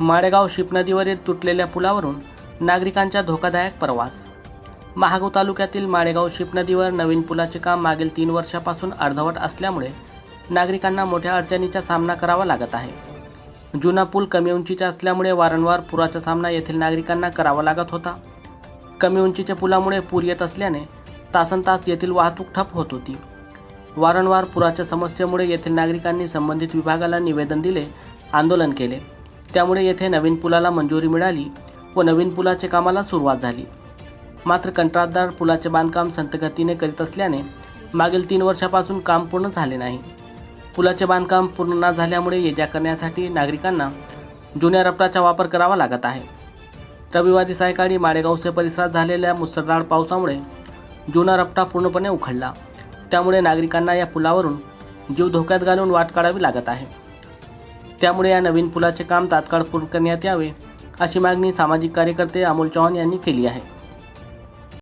Malegaon ship नदीवरील तुटलेल्या पुलावरून नागरिकांचा धोकादायक प्रवास. महागाव तालुक्यातील माळेगाव शिप नदीवर नवीन पुलाचे काम मागील तीन वर्षापासून अर्धवट असल्यामुळे नागरिकांना मोठ्या अडचणीचा सामना करावा लागत आहे. जुना पूल कमी उंचीचा असल्यामुळे वारंवार पुराचा सामना येथील नागरिकांना करावा लागत होता. कमी उंचीच्या पुलामुळे पूर येत असल्याने तासन तास येथील वाहतूक ठप होत होती. वारंवार पुराच्या समस्येमुळे येथील नागरिकांनी संबंधित विभागाला निवेदन दिले आंदोलन केले. त्यामुळे येथे नवीन पुलाला मंजुरी मिळाली व नवीन पुलाचे कामाला सुरुवात झाली. मात्र कंत्राटदार पुलाचे बांधकाम संतगतीने करीत असल्याने मागील तीन वर्षापासून काम पूर्ण झाले नाही. पुलाचे बांधकाम पूर्ण न झाल्यामुळे ये जा करण्यासाठी नागरिकांना जुन्या रपटाचा वापर करावा लागत आहे. रविवारी सायंकाळी माळेगावचे परिसरात झालेल्या मुसळधार पावसामुळे जुना रपटा पूर्णपणे उखडला. त्यामुळे नागरिकांना या पुलावरून जीव धोक्यात घालून वाट काढावी लागत आहे. त्यामुळे या नवीन पुलाचे काम तात्काळ पूर्ण करण्यात यावे अशी मागणी सामाजिक कार्यकर्ते अमोल चव्हाण यांनी केली आहे.